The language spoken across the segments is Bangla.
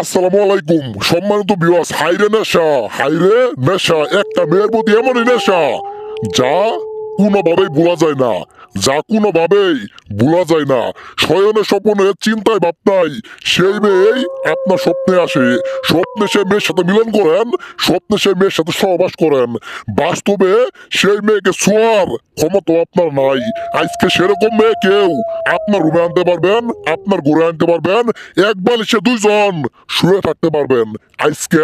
আসসালামু আলাইকুম। সম্মানিত বিওয়াস হাইরে নেশা হাইরে নেশা একটা মেয়ের প্রতি এমনই নেশা যা কোনোভাবেই ভোলা যায় না। যা কোনোভাবেই ভোলা যায় না। শয়নে স্বপনে চিন্তায় ভাবনাই সেই মেয়েই আপনার স্বপ্নে আসে। স্বপ্নে সেই মেয়ের সাথে মিলন করেন, স্বপ্নে সেই মেয়ের সাথে সহবাস করেন। বাস্তবে সেই মেয়েকে ছোঁয়ার ক্ষমতা আপনার নাই। আজকে সেরকম মেয়ে কেউ আপনার রুমে আনতে পারবেন, আপনার ঘুরে আনতে পারবেন এক বালিশে দুইজন শুয়ে থাকতে পারবেন। আজকে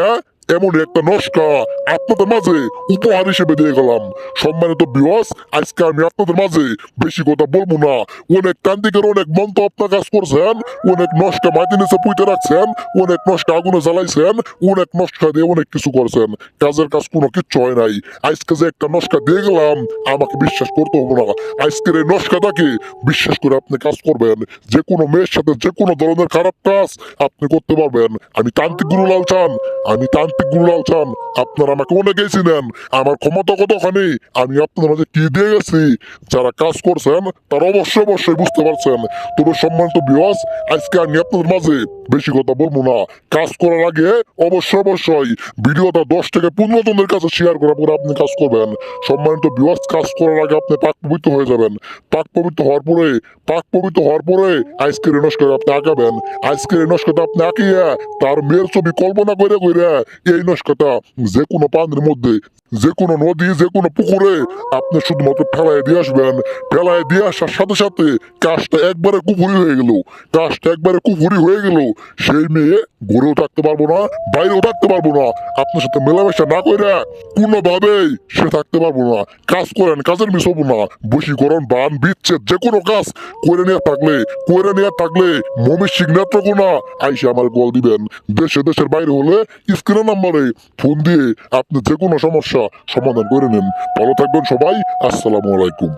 এমন একটা নস্কা আপনাদের মাঝে উপহার হিসেবে দিয়ে গেলাম। সম্মানিত বিওয়াস আজকে আমি আপনাদের মাঝে বেশি কথা বলব না। অনেক তান্ত্রিকের অনেক মন্ত্র আপনার কাজ করছেন, অনেক নস্কা মাটি নিচে পুঁতে রাখছেন, অনেক নস্কা আগুনে জ্বালাইছেন, অনেক নস্কা দিয়ে অনেক কিছু করছেন। কাজের কাজ কোনো কিচ্ছু হয় নাই। আজকে যে একটা নস্কা দিয়ে গেলাম, আমাকে বিশ্বাস করতে হবে না। আজকের এই নস্কাটাকে বিশ্বাস করে আপনি কাজ করবেন। যে কোনো মেয়ের সাথে যে কোনো ধরনের খারাপ কাজ আপনি করতে পারবেন। আমি তান্ত্রিক গুরুলাল চান আমি তান্ত্রিক গুরুলাল চান আপনারা আমাকে অনেক গেছিলেন আমার ক্ষমতা কতখানি? আমি আপনার মাঝে কি দিয়ে গেছি? যারা কাজ করছেন, তারা অবশ্যই অবশ্যই বুঝতে পারছেন। তবে সম্মানিত বিহস আজকে আমি আপনাদের মাঝে বেশি কথা বলব না। কাজ করার আগে অবশ্যই অবশ্যই ভিডিওটা দশ থেকে পনেরো জনের কাছে শেয়ার করার পরে আপনি কাজ করবেন। সম্মানিত বিহস কাজ করার আগে আপনি পাক পবিত্র হয়ে যাবেন। পাক পবিত্র হওয়ার পরে, পাক পবিত্র হওয়ার পরে আজকের এই নস্কাটা আপনি আঁকাবেন আজকের এই নস্কাটা আপনি আঁকিয়ে তার মেয়ের ছবি কল্পনা করে করে এই নস্কাটা যে কোনো পানির মধ্যে যে কোনো নদী যে কোনো পুকুরে আপনি শুধুমাত্র ফেলায় দিয়ে আসবেন। ফেলায় দিয়ে আসার সাথে সাথে কাজটা একবারে কুফুরি হয়ে গেল। কাজটা একবারে কুফুরি হয়ে গেল। সেই মেয়ে ঘুরেও থাকতে পারব না, বাইরেও থাকতে পারব না। আপনার সাথে মেলামেশা না করে কোনোভাবেই সে থাকতে পারব না। কাজ করেন, কাজের মিস হব না। বশীকরণ, বান, বিচ্ছেদ যে কোনো কাজ করে নিয়ে থাকলে, করে নিয়ে থাকলে মমির সিগনেত্র কোনা আইসে আমার কল দিবেন। দেশে দেশের বাইরে হলে স্ক্রিনের নাম্বারে ফোন দিয়ে আপনি যে কোনো সমস্যা সমাধান করে নেন। ভালো থাকবেন সবাই। আসসালামু আলাইকুম।